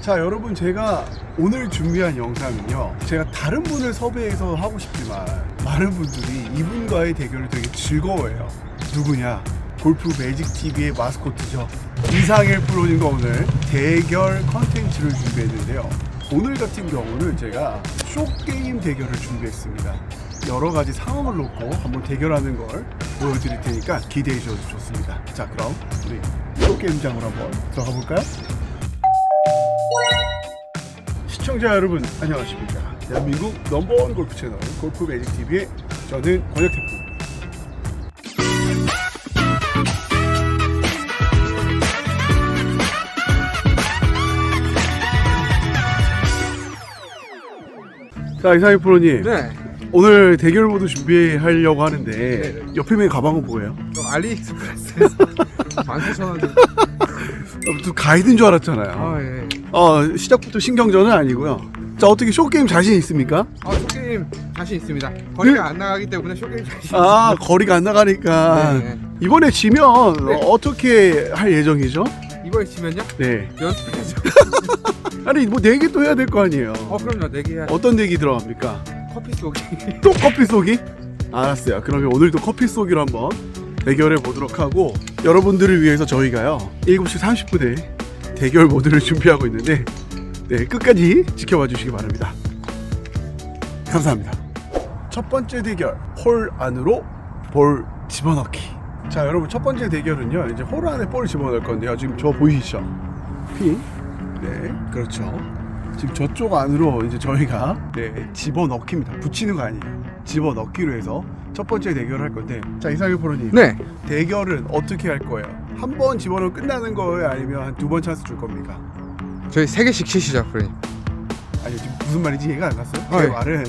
자 여러분 제가 오늘 준비한 영상은요 제가 다른 분을 섭외해서 하고 싶지만 많은 분들이 이분과의 대결을 되게 즐거워해요. 누구냐? 골프 매직 TV의 마스코트죠. 이상일 프로님과 오늘 대결 컨텐츠를 준비했는데요. 오늘 같은 경우는 제가 쇼게임 대결을 준비했습니다. 여러 가지 상황을 놓고 한번 대결하는 걸 보여드릴 테니까 기대해 주셔도 좋습니다. 자 그럼 우리 쇼게임장으로 한번 들어가 볼까요? 시청자 여러분 안녕하십니까 대한민국 넘버원 골프 채널 골프 매직 TV의 저는 권혁태입니다 자 이상희 프로님 네. 오늘 대결 모드 준비하려고 하는데 네. 옆에 있는 가방은 뭐예요? 좀 알리익스프레스에서 만수천 원. 어, 또 가이드인 줄 알았잖아요 아 예. 어, 시작부터 신경전은 아니고요 자 어떻게 쇼게임 자신 있습니까? 아 쇼게임 자신 있습니다. 거리가 안 나가기 때문에 쇼게임 자신. 아 거리가 안 나가니까 네. 이번에 지면 네. 어, 어떻게 할 예정이죠? 이번에 지면요? 네 연습해야죠. 아니 뭐 내기 또 해야 될 거 아니에요 어 그럼요. 내기 해야. 어떤 내기 들어갑니까? 커피 쏘기. 또 커피 쏘기? 알았어요 그러면 오늘도 커피 쏘기로 한번 대결해 보도록 하고 여러분들을 위해서 저희가요 7시 30분에 대결 모드를 준비하고 있는데 네 끝까지 지켜봐 주시기 바랍니다. 감사합니다. 첫 번째 대결 홀 안으로 볼 집어넣기. 자 여러분 첫 번째 대결은요 이제 홀 안에 볼 집어넣을 건데요. 지금 저 보이시죠? 핀 네 그렇죠. 지금 저쪽 안으로 이제 저희가 네 집어넣기입니다. 붙이는 거 아니에요 집어 넣기로 해서 첫 번째 대결을 할 건데 자 이상일 프로님 네. 대결은 어떻게 할 거예요 한 번 집어넣으면 끝나는 거예요 아니면 한 두 번 찬스 줄 겁니까 저희 세 개씩 치시죠, 프로님. 아니 지금 무슨 말인지 이해가 안 갔어요 아, 제 예. 말은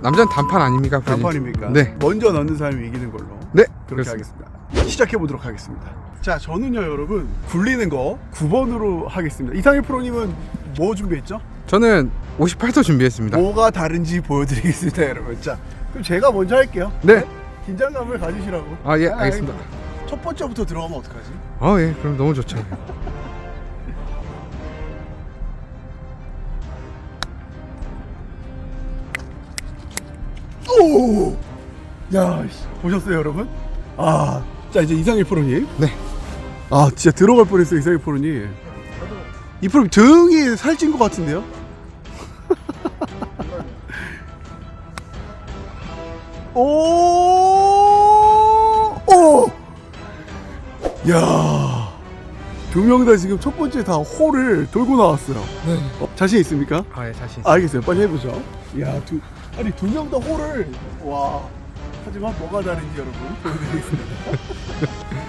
남자는 단판 아닙니까, 프로님? 단판입니까 네. 먼저 넣는 사람이 이기는 걸로 네. 그렇게 그렇습니다. 하겠습니다. 시작해 보도록 하겠습니다. 자, 저는요, 여러분 굴리는 거 9번으로 하겠습니다. 이상일 프로님은 뭐 준비했죠? 저는 58도 준비했습니다. 뭐가 다른지 보여드리겠습니다, 여러분. 자, 그럼 제가 먼저 할게요. 네. 긴장감을 가지시라고. 아 예, 아, 알겠습니다. 첫 번째부터 들어가면 어떡하지? 아 예, 그럼 너무 좋죠. 오! 야, 씨, 보셨어요, 여러분? 아, 자 이제 이상일 프로님. 네. 아, 진짜 들어갈 뻔했어요, 이상일 프로님. 이 프로님 등이 살찐 것 같은데요? 오! 오! 야. 두 명 다 지금 첫 번째 다 홀을 돌고 나왔어요. 네. 어, 자신 있습니까? 아 예, 자신 있습니다. 알겠어요. 빨리 해보죠. 야, 두, 아니 두 명 다 홀을 와. 하지만 뭐가 다른지 여러분 보여드리겠습니다.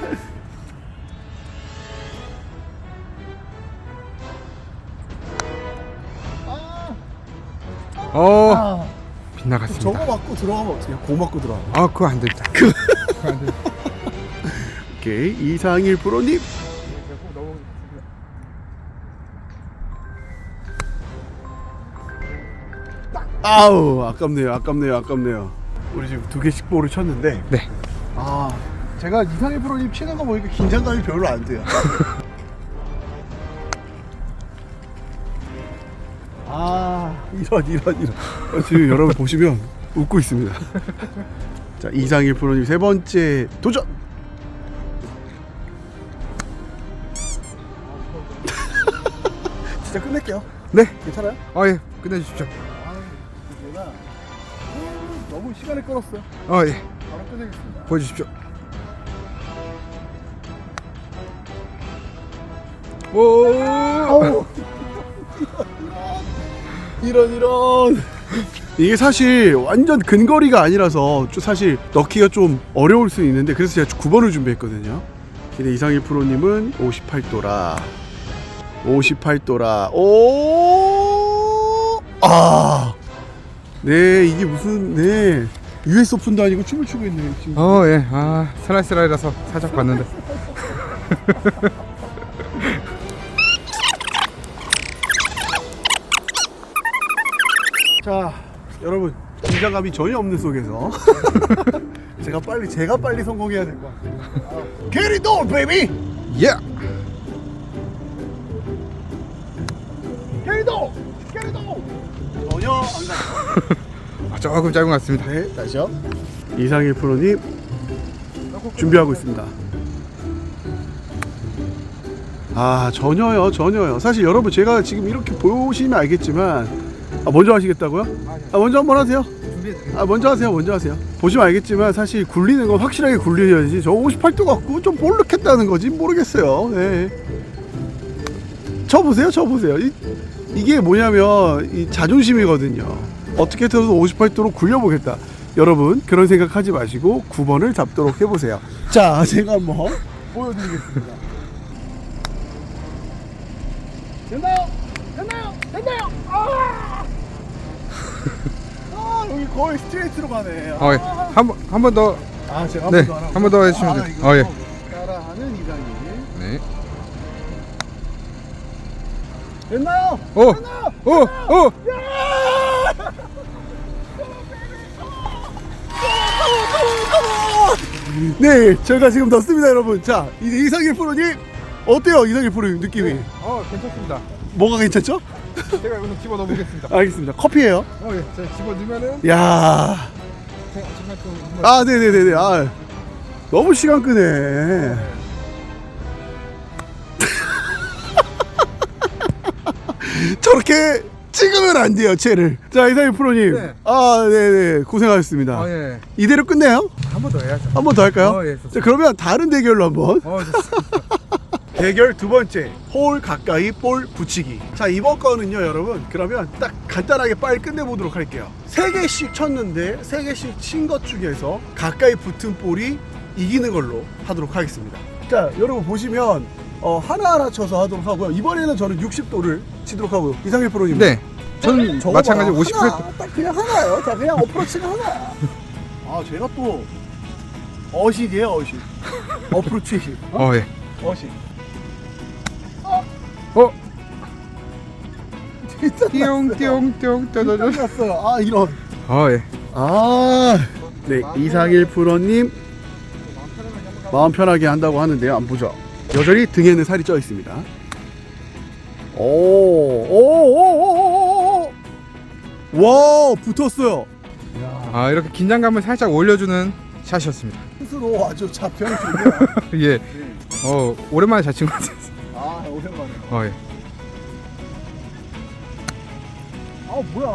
어, 아, 빗나갔습니다. 저거 맞고 들어가면 어떻게? 고 맞고 들어가. 아, 그거 안 됩니다. 그거 안 됩니다. 오케이 이상일 프로님. 아우 아깝네요, 아깝네요, 아깝네요. 우리 지금 두 개씩 볼을 쳤는데. 네. 아 제가 이상일 프로님 치는 거 보니까 긴장감이 별로 안 돼요. 아 이런 이런 이런 어, 지금 여러분 보시면 웃고 있습니다. 자 이상일 프로님 세 번째 도전. 진짜 끝낼게요. 네. 괜찮아요? 아 예, 끝내주십시오. 아 제가 너무 시간을 끌었어요. 아 예, 바로 끝내겠습니다. 보여주십시오. 오, 아우. 이런 이런. 이게 사실 완전 근거리가 아니라서 좀 사실 넣기가 좀 어려울 수 있는데 그래서 제가 9번을 준비했거든요. 근데 이상일 프로님은 58도라. 58도라. 오아! 네 이게 무슨 네. US 오픈도 아니고 춤을 추고 있네요 지금. 어 예, 아 슬라이스라이라서 살짝 봤는데. 여러분 긴장감이 전혀 없는 속에서 제가 빨리 제가 빨리 성공해야 될 것 같아요. 캐리 돌 베이비. 예. 캐리 돌. 캐리 돌. 전혀 안 가. 아, 조금 짧은 것 같습니다. 네, 다시요. 이상일 프로님 준비하고 있습니다. 아 전혀요 전혀요 사실 여러분 제가 지금 이렇게 보시면 알겠지만 아, 먼저 하시겠다고요? 아 먼저 한번 하세요. 아 먼저 하세요, 먼저 하세요. 보시면 알겠지만 사실 굴리는 건 확실하게 굴려야지. 저 58도 갖고 좀 볼록했다는 거지 모르겠어요. 네. 쳐 보세요, 쳐 보세요. 이, 이게 뭐냐면 이 자존심이거든요. 어떻게 해서도 58도로 굴려보겠다. 여러분 그런 생각하지 마시고 9번을 잡도록 해보세요. 자, 제가 한번 보여드리겠습니다. 됐나요? 됐나요? 됐나요? 아! 아 여기 거의 스트레이트로 가네. 어, 예. 한번 한 번 더. 아 제가 네, 한번더 하라고. 한번더 해주시면 돼요. 이거 어, 예. 따라하는 이상이 네. 됐나요? 오, 오, 오. 네, 저희가 지금 넣습니다, 여러분. 자, 이제 이상일 프로님 어때요, 이상일 프로님 느낌이? 어, 괜찮습니다. 뭐가 괜찮죠? 제가 이거는 집어 넣어보겠습니다. 알겠습니다. 커피예요. 어, 예. 제가 집어 넣으면은 야, 제가 정말 좀 한번 아, 네, 네, 네, 네. 아, 너무 시간 끄네. 저렇게 찍으면 안 돼요, 채를. 자, 이상일 프로님. 네. 아, 네, 네, 고생하셨습니다. 어, 예. 이대로 끝내요? 한 번 더 해야죠. 한 번 더 할까요? 어, 예, 자, 좋습니다. 그러면 다른 대결로 한번. 어, 좋습니다. 대결 두 번째 홀 가까이 볼 붙이기 자 이번 거는요 여러분 그러면 딱 간단하게 빨리 끝내보도록 할게요 세 개씩 쳤는데 세 개씩 친 것 중에서 가까이 붙은 볼이 이기는 걸로 하도록 하겠습니다 자 여러분 보시면 어, 하나하나 쳐서 하도록 하고요 이번에는 저는 60도를 치도록 하고요 이상일 프로님 네. 저는 저거 마찬가지 봐요. 58도. 하나, 딱 그냥 하나요 자 그냥 어프로치가 하나야 아 제가 또 어식이에요 어식 어프로치식 어? 어, 예. 어식 어, 띠용띠용띠용. 났어요. 아 이런. 어, 예. 아, 네 이상일 프로님 마음 편하게 한다고 하는데요. 안 보죠. 여전히 등에는 살이 쪄 있습니다. 오, 오, 오, 오, 오, 와 붙었어요. 야, 아, 이렇게 긴장감을 살짝 올려주는 샷이었습니다. 스스로 아주 자평이 좋네요. 예. 어, 오랜만에 잘 친 것 같아요. 아 오랜만에. 어, 예. 아 뭐야?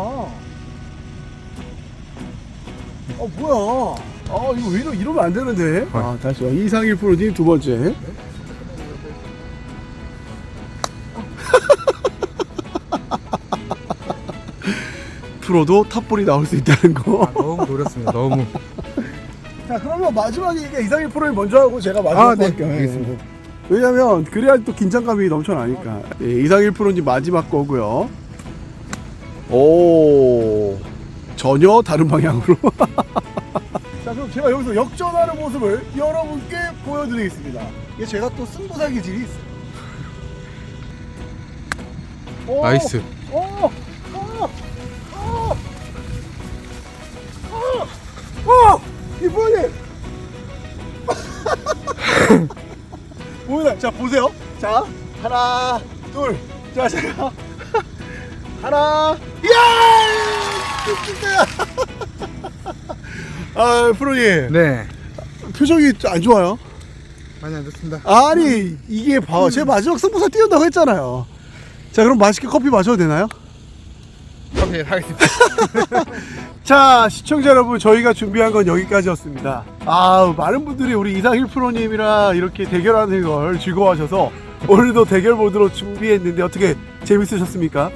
아 뭐야? 아 이거 왜 이러, 이러면 안 되는데? 아 다시요. 이상일 프로님 두 번째. 프로도 탑볼이 나올 수 있다는 거. 아, 너무 노렸습니다. 너무. 자 그러면 마지막에 이게 이상일 프로님 먼저 하고 제가 마지막 아, 네. 할게요. 알겠습니다. 왜냐면 그래야 또 긴장감이 넘쳐나니까. 예, 이상일 프로님 마지막 거고요. 오 전혀 다른 방향으로. 자 그럼 제가 여기서 역전하는 모습을 여러분께 보여드리겠습니다. 이게 제가 또 승부사 기질이 있어요. 오, 나이스. 자 보세요. 자 하나, 둘, 자 제가 하나, 야! 아 프로님 네. 표정이 안 좋아요. 많이 안 좋습니다. 아니 이게 봐, 제 마지막 승부사 띄운다고 했잖아요. 자 그럼 맛있게 커피 마셔도 되나요? 커피 하겠습니다. 자 시청자 여러분 저희가 준비한 건 여기까지였습니다 아 많은 분들이 우리 이상일 프로님이랑 이렇게 대결하는 걸 즐거워하셔서 오늘도 대결 모드로 준비했는데 어떻게 재밌으셨습니까?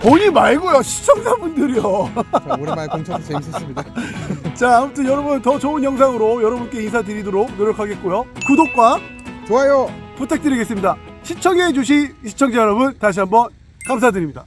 본인 말고요 시청자분들이요 자, 오랜만에 공쳐서 재밌었습니다. 자 아무튼 여러분 더 좋은 영상으로 여러분께 인사드리도록 노력하겠고요 구독과 좋아요. 부탁드리겠습니다 시청해주신 시청자 여러분 다시 한번 감사드립니다